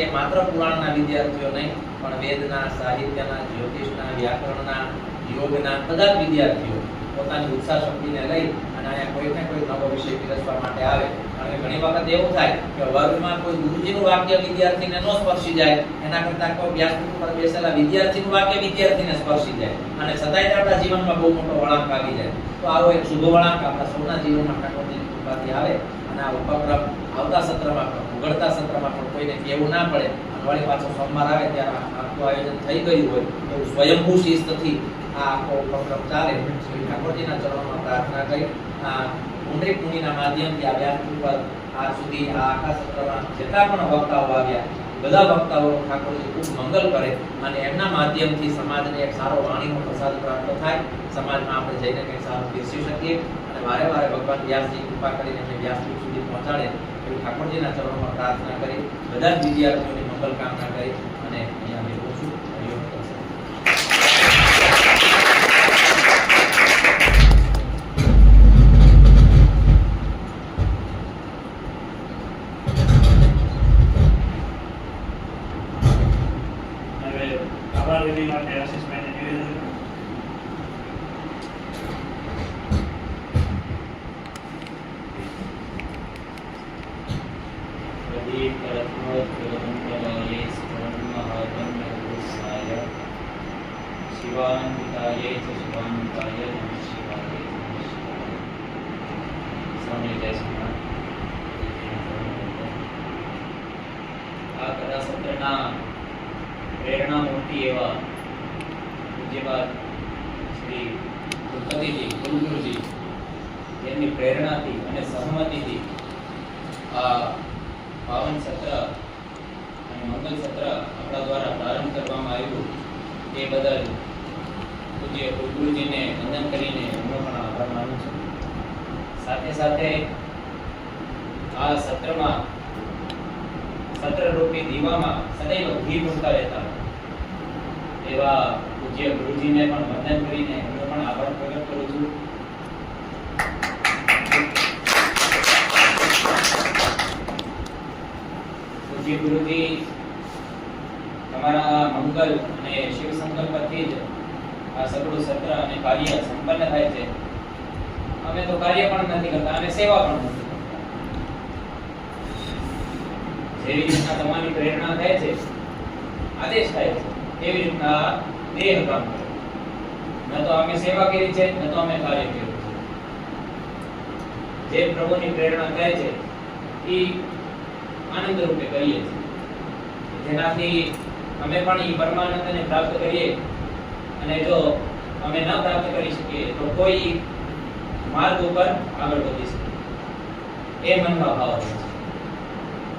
કે માત્ર પુરાણના વિદ્યાર્થીઓ નહીં, પણ વેદના, સાહિત્યના, જ્યોતિષના, વ્યાકરણના, યોગના બધા વિદ્યાર્થીઓ પોતાની ઉત્સાહ શક્તિને લઈ અને અહીંયા કોઈ ને કોઈ નવો વિષય પીરસવા માટે આવે કે ઘણી વખત એવું થાય કે વર્ગમાં કોઈ ગુરુજીનું વાક્ય વિદ્યાર્થીને ન સ્પર્શી જાય, એના કરતાં કોઈ વ્યાસપીઠ પર બેસેલા વિદ્યાર્થીનું વાક્ય વિદ્યાર્થીને સ્પર્શી જાય. અને સદાય આપણા જીવનમાં બહુ મોટો વળાંક આવી જાય. તો આવો એક શુભ વળાંક આપણા સૌના જીવનમાં ઠાકોરજીની કૃપાથી આવે અને આ ઉપક્રમ આવતા સત્રમાં પણ, ઉઘડતા સત્રમાં પણ કોઈને કહેવું ના પડે. અને વળી પાછો સોમવાર આવે ત્યારે આખું આયોજન થઈ ગયું હોય એવું સ્વયંભૂ શિસ્તથી આ આખો ઉપક્રમ ચાલે. શ્રી ઠાકોરજીના ચરણમાં પ્રાર્થના કરી. આ પુંડરીક મુનિના માધ્યમથી આ વ્યાસપીઠ ઉપર આજ સુધી આ આખા સત્રમાં જેટલા પણ વક્તાઓ આવ્યા, બધા વક્તાઓ ઠાકોરજી ખૂબ મંગલ કરે અને એમના માધ્યમથી સમાજને એક સારો વાણીનો પ્રસાદ પ્રાપ્ત થાય. સમાજમાં આપણે જઈને કંઈક સારું પીરસી શકીએ અને વારે વારે ભગવાન વ્યાસજી કૃપા કરીને એમને વ્યાસપીઠ સુધી પહોંચાડે એવી ઠાકોરજીના ચરણોમાં પ્રાર્થના કરી. બધા જ વિદ્યાર્થીઓની મંગલ કામના કરી અને અહીંયા બેઠું છું હરિઓમ તત્સત. હવે આભાર વિધિ માટે આશીષભાઈને નિવેદન આ કથા સત્રના પ્રેરણા મૂર્તિ એવા પૂજ્યપાદ શ્રી ગણપતિજી ગુરુગુરુજી એમની પ્રેરણાથી અને સહમતિથી આ પાવન સત્ર અને મંગલ સત્ર આપણા દ્વારા પ્રારંભ કરવામાં આવ્યું તે બદલ પૂજ્ય ગુરુજીને વંદન કરીને એમનો પણ આભાર માનું છું. સાથે સાથે આ સત્રમાં સત્રરૂપી દીવામાં સદૈવ ઘી મૂકતા રહેતા એવા પૂજ્ય ગુરુજીને પણ વંદન કરીને એમનો પણ આભાર પ્રગટ કરું છું. ગુરુજી તમારા મંગલ અને શિવ સંકલ્પથી જ આ સગળું સત્ર અને કાર્ય સંપન્ન થાય છે. અમે તો કાર્ય પણ નથી કરતા અને સેવા પણ નથી જેવી રીતના તમારી પ્રેરણા થાય છે, આદેશ થાય છે, એવી રીતના દેહ કામ ન તો અમે સેવા કરી છે, ન તો અમે કાર્ય કર્યું છે. જે પ્રભુની પ્રેરણા થાય છે એ આનંદ રૂપે કરીએ છીએ. જેનાથી અમે પણ એ પરમાનંદને પ્રાપ્ત કરીએ. અને જો અમે ન પ્રાપ્ત કરી શકીએ, તો કોઈ માર્ગ ઉપર આગળ વધી શકે. એ મનમાં ભાવ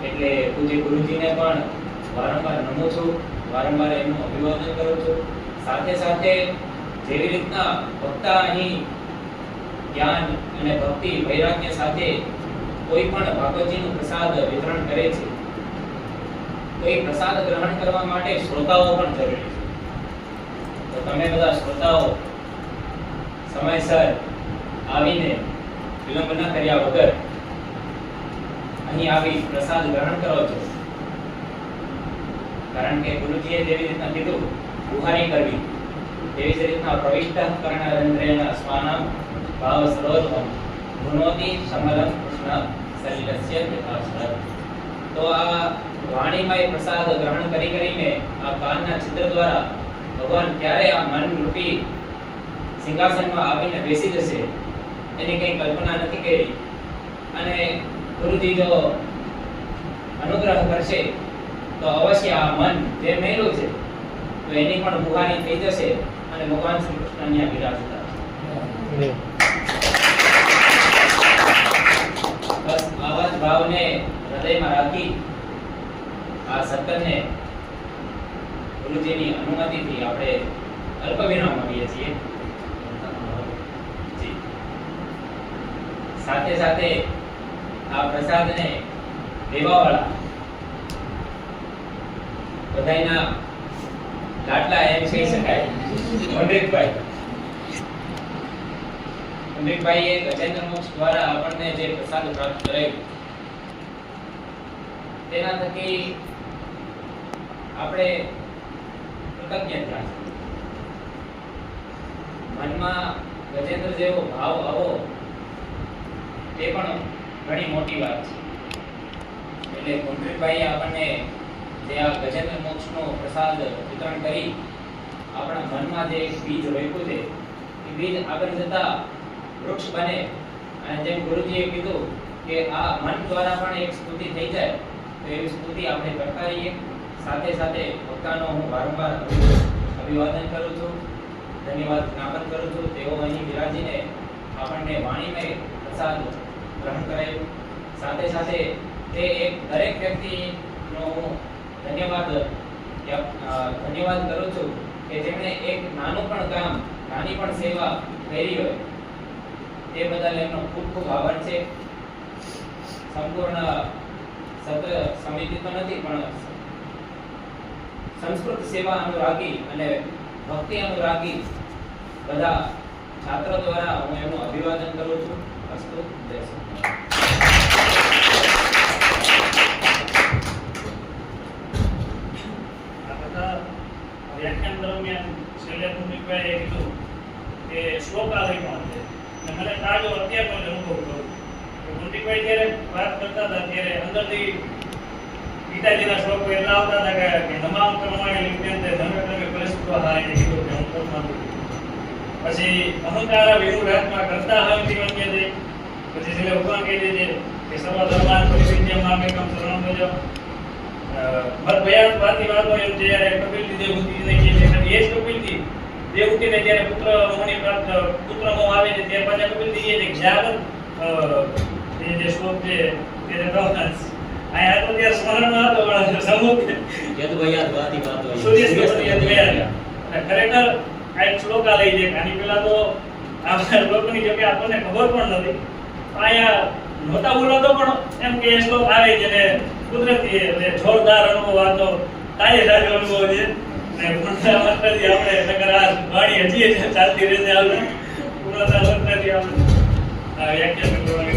એટલે પૂજ્ય ગુરુજીને પણ વારંવાર નમું છું, વારંવાર એમનું અભિવાદન કરું છું. સાથે સાથે જેવી રીતના ભક્તા અહીં જ્ઞાન અને ભક્તિ વૈરાગ્ય સાથે કોઈ પણ ભાગવતજીનું પ્રસાદ વિતરણ કરે છે, તો એ પ્રસાદ ગ્રહણ કરવા માટે શ્રોતાઓ પણ જરૂરી છે. તો તમે બધા શ્રોતાઓ, સમયસર આવીને વિલંબ ન કર્યા વગર અહીં આવી પ્રસાદ ગ્રહણ કરો છો. કારણ કે ગુરુજીએ જેવી રીતના કીધું, ગુહારી કરવી. તેવી જ રીતના પ્રવિષ્ટ કર્ણરંધ્રેણ સ્વાનમ, ભાવ સરોજમ ગુણોતી સમરમ કૃષ્ણ સલિલસ્ય યથાસ્તર તો આ વાણીમાં એ પ્રસાદ ગ્રહણ કરી કરીને આ કાનના છિદ્ર દ્વારા ભગવાન ક્યારે આ મન રૂપી સિંહાસનમાં આવીને બેસી જશે, એની કંઈ કલ્પના નથી કરી. અને ગુરુજી જો અનુગ્રહ કરશે, તો અવશ્ય આ મન જે મેલું છે, તો એની પણ બુહારી થઈ જશે અને ભગવાન શ્રી કૃષ્ણ અહીંયા ભાવને હૃદયમાં રાખી આ સત્તરને ગુરુજીની અનુમતિથી આપણે અલ્પ વિરામ આપીએ છીએ. સાથે સાથે આ પ્રસાદને દેવાવાળા બધાના લાટલા એમ કહી શકાય. પંડિતભાઈ પંડિતભાઈએ ગજેન્દ્ર મોક્ષ દ્વારા આપણને જે પ્રસાદ પ્રાપ્ત કરાવ્યો. તેના થકી આપણે કૃતજ્ઞતા છે. મનમાં ગજેન્દ્ર જેવો ભાવ આવો, તે પણ ઘણી મોટી વાત છે. એટલે કુંડરીભાઈ આપણને જે આ ગજેન્દ્ર મોક્ષનો પ્રસાદ વિતરણ કરી, આપણા મનમાં જે એક બીજ રોપ્યું છે, એ બીજ આગળ જતા વૃક્ષ બને. અને જેમ ગુરુજીએ કીધું કે આ મન દ્વારા પણ એક સ્તુતિ થઈ જાય. તો એવી સ્તુતિ આપણે કરતા રહીએ. સાથે સાથે પોતાનો હું વારંવાર અભિવાદન કરું છું, ધન્યવાદ જ્ઞાપન કરું છું. તેઓ અહીં બિરાજીને, આપણને વાણીમય પ્રસાદ ગ્રહણ કરાયું સાથે સાથે તે એક દરેક વ્યક્તિનો હું ધન્યવાદ ધન્યવાદ કરું છું કે જેમણે એક નાનું પણ કામ, નાની પણ સેવા કરી હોય. તે બદલ એમનો ખૂબ ખૂબ આભાર છે. સંપૂર્ણ સત્ર સમિતિ તો નથી, પણ સંસ્કૃત સેવા અનુરાગી અને ભક્તિ અનુરાગી બધા છાત્રો દ્વારા હું એમનું અભિવાદન કરું છું. અસ્તુ, જય વ્યાખ્યાન દરમિયાન છેલ્લે કુંડિકભાઈએ કીધું કે શ્લોકાલયમાં મને તાજો અત્યારનો અનુભવ થયો કે કુંડિકભાઈ જ્યારે વાત કરતા હતા ત્યારે અંદરથી ગીતાજીના શ્લોકો એટલા આવતા હતા કે- કે નમામ કર્માણિ લિપ્યંતે ધર્મે પરિસ્થિતિ હાય એ કીધું કે હું કર્મા પછી અહંકાર વિમુઢાત્મા કરતા હંતિ મન્યતે પછી છેલ્લે ભગવાન કહી દે છે કે સર્વધર્માન પરિવિદ્ય મામેકમ શરણ ભજ. મત ભયાન વાતી વાતો એમ છે જ્યારે કપિલની દેવહૂતિને કહે છે એ જ કપિલજી દેવહૂતિને જ્યારે પુત્ર મોહની પ્રાપ્ત, પુત્ર મોહ આવે છે, ત્યાર પાછા કપિલ કહે છે જ્યાં જે શ્લોક છે તે આ અહીંયા તો ત્યારે સ્મરણમાં હતો પણ સમુખ વાતી વાત હોય. સૂર્ય સ્મરણ યદ. અને ખરેખર આ એક શ્લોકાલય છે આની પહેલા તો આપણા લોકોની જોકે આપણને ખબર પણ નથી. આયા નહોતા બોલાતો પણ એમ કે શ્લોક આવે છે ને કુદરતી એટલે જોરદાર અનુભવ આતો તારી તાજો અનુભવ છે. ને પૂર્ણતા મંત્રથી આપણે નગર આ વાણી હજી ચાલતી રહેશે આપણે. પૂર્ણતા મંત્રથી આપણે આ વ્યાખ્યાન કરવાની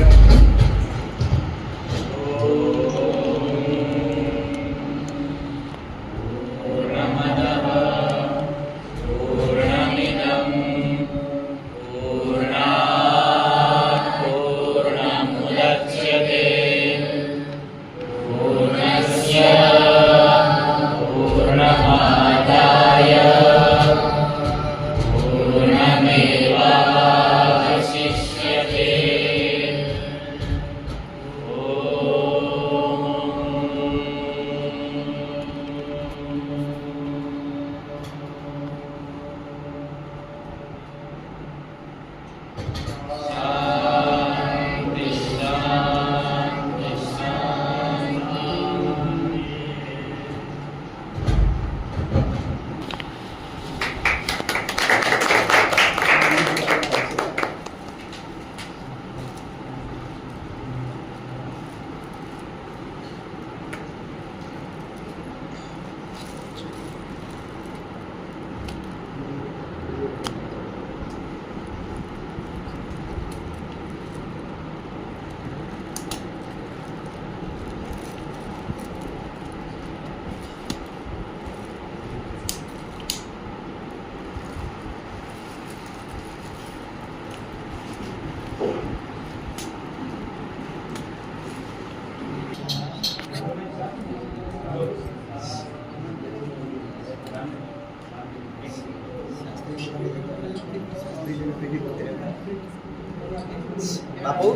બાપુ?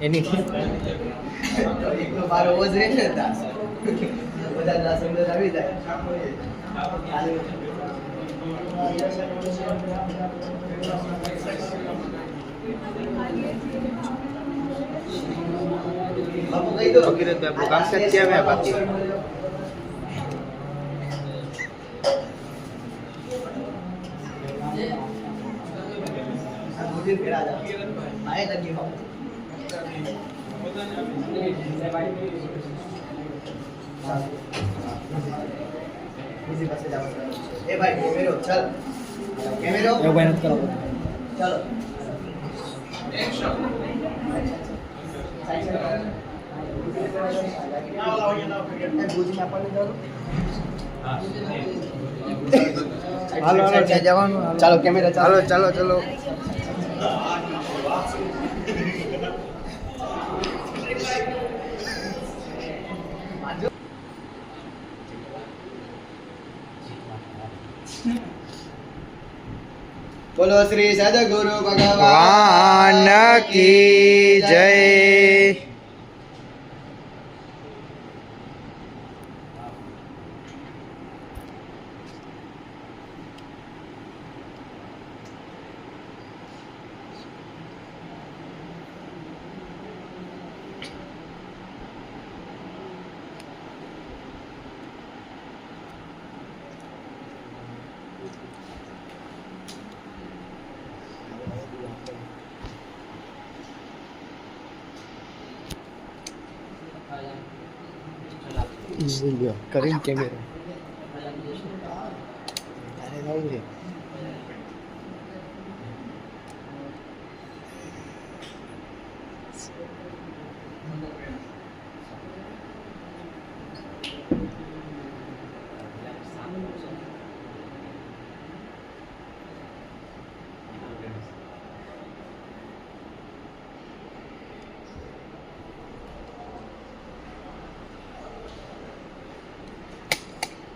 એની. એકલો બાર હોવો જોઈએ ને દાસ બધા ના સંગત આવી જાય. બાપુ કહી દો. કિરીટભાઈ, આપણું કામ set બાકી. આ બુદ્ધિ ફેરા જાય માએ લગી બાપુ બીજી પાસે જાવ એ ભાઈ કેમેરો ચાલ કેમેરો એવું ભાઈ નથી કરવું ચાલો એક્શન સાઈડ ના ઓલા હોય ના ફેર ભુજમાં પણ જવાનું? હા હાલો હાલો ત્યાં જવાનું હાલો. ચાલો કેમેરા ચાલો ચાલો ચાલો બોલો શ્રી સદગુરુ ભગવાન વાન કી જય. કરીને કેમેરા તારે